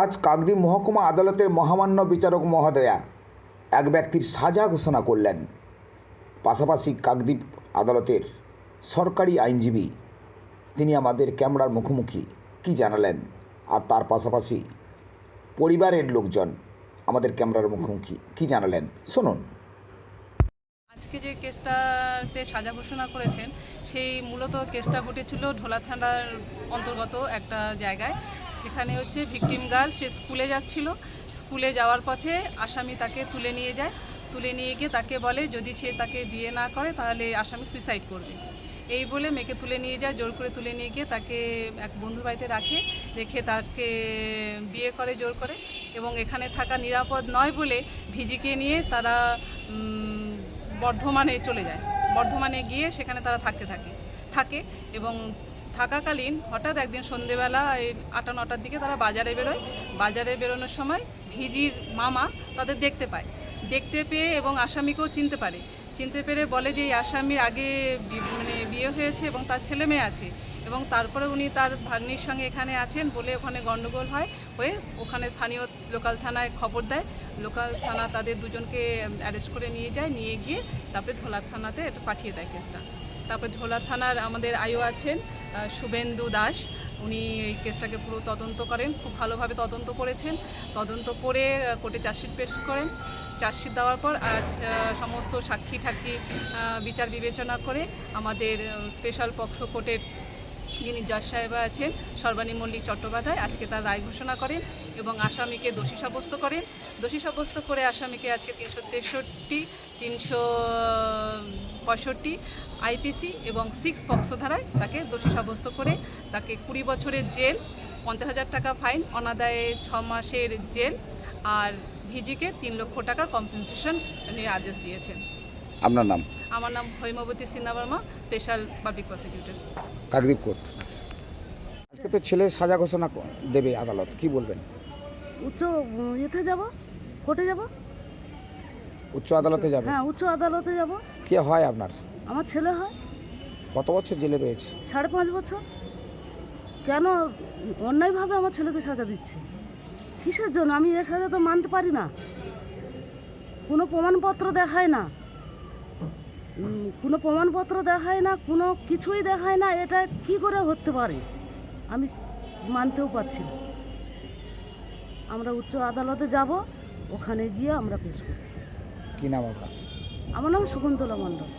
আজ কাকদ্বীপ মহকুমা আদালতের মহামান্য বিচারক মহোদয়া এক ব্যক্তির সাজা ঘোষণা করলেন। পাশাপাশি কাকদ্বীপ আদালতের সরকারি আইনজীবী, তিনি আমাদের ক্যামেরার মুখোমুখি কি জানালেন? আর তার পাশাপাশি পরিবারের লোকজন আমাদের ক্যামেরার মুখোমুখি কি জানালেন? শুনুন। আজকে যে কেসটাতে সাজা ঘোষণা করেছেন, সেই মূলত কেসটা ঘটেছিল ঢোলা থানার অন্তর্গত একটা জায়গায়। সেখানে হচ্ছে ভিকটিম গার্ল, সে স্কুলে যাচ্ছিল। স্কুলে যাওয়ার পথে আসামি তাকে তুলে নিয়ে যায়। তুলে নিয়ে গিয়ে তাকে বলে, যদি সে তাকে বিয়ে না করে, তাহলে আসামি সুইসাইড করবে। এই বলে মেয়েকে তুলে নিয়ে যায়, জোর করে তুলে নিয়ে গিয়ে তাকে এক বন্ধুর বাড়িতে রাখে, রেখে তাকে বিয়ে করে, জোর করে। এবং এখানে থাকা নিরাপদ নয় বলে ভিজিকে নিয়ে তারা বর্ধমানে চলে যায়। বর্ধমানে গিয়ে সেখানে তারা থাকতে থাকে থাকে এবং থাকাকালীন হঠাৎ একদিন সন্ধেবেলা এই আটা নটার দিকে তারা বাজারে বেরোয়। বাজারে বেরোনোর সময় ভিজির মামা তাদের দেখতে পায়। দেখতে পেয়ে এবং আসামিকেও চিনতে পারে। চিনতে পেরে বলে যে এই আসামির আগে মানে বিয়ে হয়েছে এবং তার ছেলে মেয়ে আছে এবং তারপরে উনি তার ভাগ্নির সঙ্গে এখানে আছেন বলে ওখানে গণ্ডগোল হয় হয়ে ওখানে স্থানীয় লোকাল থানায় খবর দেয়। লোকাল থানা তাদের দুজনকে অ্যারেস্ট করে নিয়ে যায়, নিয়ে গিয়ে তারপরে ঢোলা থানাতে পাঠিয়ে দেয় কেসটা। তারপরে ঢোলা থানার আমাদের আইও আছেন শুভেন্দু দাস। উনি এই কেসটাকে পুরো তদন্ত করেন, খুব ভালোভাবে তদন্ত করেছেন। তদন্ত করে কোর্টে চার্জশিট পেশ করেন। চার্জশিট দেওয়ার পর আজ সমস্ত সাক্ষী ঠাক্ষী বিচার বিবেচনা করে আমাদের স্পেশাল পক্সো কোর্টের যিনি জজ সাহেবা আছেন, সর্বানী মল্লিক চট্টোপাধ্যায়, আজকে তার রায় ঘোষণা করেন এবং আসামিকে দোষী সাব্যস্ত করেন। দোষী সাব্যস্ত করে আসামিকে আজকে তিনশো তেষট্টি, তিনশো, পঁয়ষট্টি আইপিসি এবং সিক্স পক্সো ধারায় তাকে দোষী সাব্যস্ত করে তাকে কুড়ি বছরের জেল, পঞ্চাশ হাজার টাকা ফাইন, অনাদায়ে ছ মাসের জেল আর ভিজিকে তিন লক্ষ টাকার কম্পেনসেশন আদেশ দিয়েছেন। আপনার নাম? আমার নাম Haimabati Sinha Barma special public prosecutor Kakdwip court. আজকে তো ছেলে সাজা ঘোষণা দেবে আদালত কি বলবেন? উচ্চ ইয়েতে যাব? কোর্টে যাব? উচ্চ আদালতে যাবে? হ্যাঁ উচ্চ আদালতে যাব। কে হয় আপনার? আমার ছেলে হয়। কত বছর জেলে রয়েছে? সাড়ে পাঁচ বছর। কেন অন্যায়ভাবে আমার ছেলেকে সাজা দিচ্ছে? কিসের জন্য? আমি এ সাজা তো মানতে পারি না। কোনো প্রমাণপত্র দেখায় না। কোনো প্রমাণপত্র দেখায় না কোনো কিছুই দেখায় না এটা কি করে হতে পারে? আমি মানতেও পারছি না। আমরা উচ্চ আদালতে যাব ওখানে গিয়ে আমরা পেশ করব। কি নাম আপনার? আমার নাম শকুন্তলা মণ্ডল।